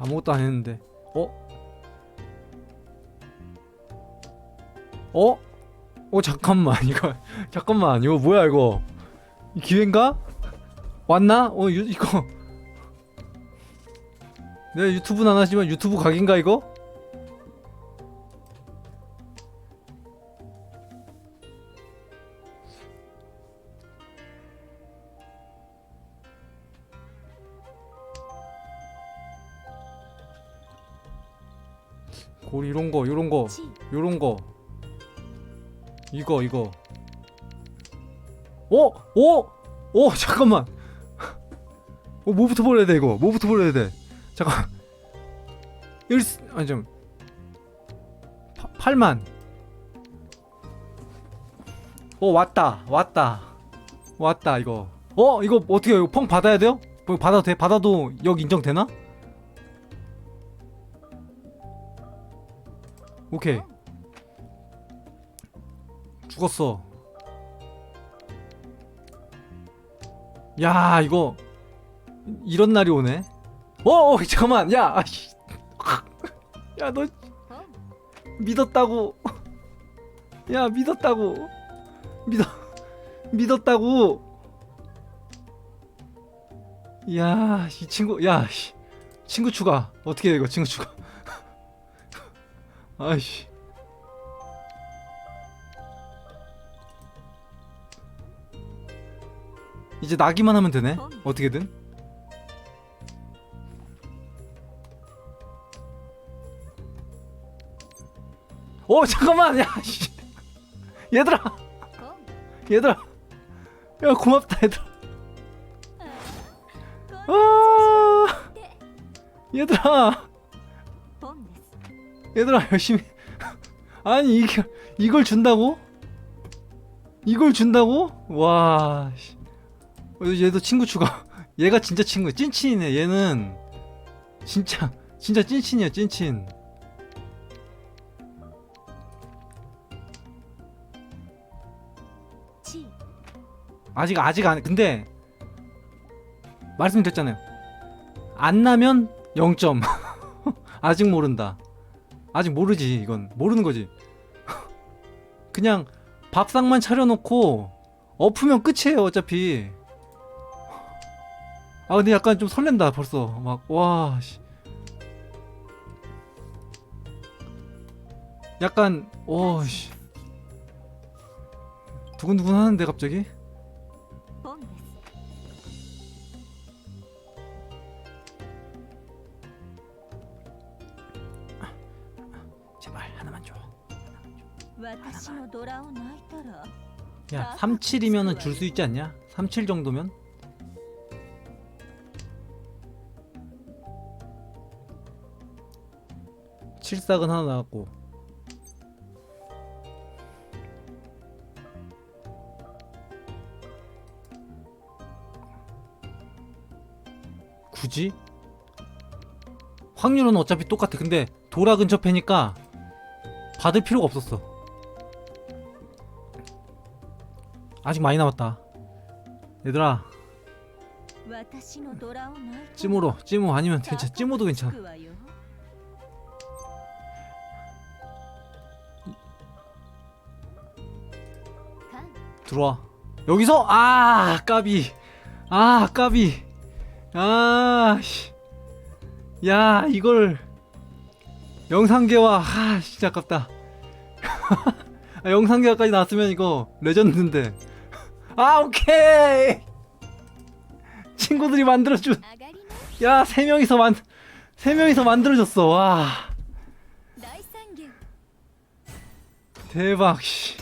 아무것도 안 했는데. 어? 어? 어 잠깐만 이거 잠깐만 이거 뭐야 이거 이 기회인가? 왔나? 어 유, 이거 내가 유튜브는 안 하지만 유튜브 각인가 이거? 골 이런 거 이런 거 치, 요런 거. 이거 이거. 어? 어? 어? 잠깐만. 어 뭐부터 벌려야 돼 이거? 뭐부터 벌려야 돼? 잠깐 1 아니 좀. 8만. 어 왔다 왔다. 왔다 이거. 어 이거 어떻게 이거 펑 받아야 돼요? 뭐 받아도 돼? 받아도 역 인정되나? 오케이. 죽었어. 야 이거 이런 날이 오네. 어, 어 잠깐만. 야 야너 어, 믿었다고. 야 믿었다고. 믿어 믿었다고. 야이 친구 야 씨. 친구 추가. 어떻게 해 이거? 친구 추가 아이씨. 이제 나기만 하면 되네. 어떻게든. 오 잠깐만 야 씨. 얘들아 얘들아 야 고맙다 얘들아 아 얘들아 얘들아 열심히. 아니 이게 이걸 준다고? 이걸 준다고? 와 씨. 어, 얘도 친구 추가. 얘가 진짜 친구 찐친이네 얘는. 진짜 진짜 찐친이야 찐친. 치, 아직 아직 안 근데 말씀드렸잖아요. 안 나면 0점. 아직 모른다 아직 모르지 이건. 모르는 거지. 그냥 밥상만 차려놓고 엎으면 끝이에요 어차피. 아 근데 약간 좀 설렌다 벌써. 막와 약간 오씨. 두근두근 하는데 갑자기 하나만 줘. 하나만. 야, 37이면은 줄 수 있지 않냐? 37 정도면? 칠삭은 하나 나왔고 굳이? 확률은 어차피 똑같아 근데 도라 근처 패니까 받을 필요가 없었어. 아직 많이 남았다. 얘들아. 찜으로 찜우 아니면 괜찮아. 찜우도 괜찮아. 들어와. 여기서? 아 까비. 아 까비. 아야 이걸 영상계와 하 진짜 아깝다. 아, 영상계까지 나왔으면 이거 레전드인데. 아 오케이! 친구들이 만들어준 야 세 명이서 만세 명이서 만들어줬어. 와. 대박 씨.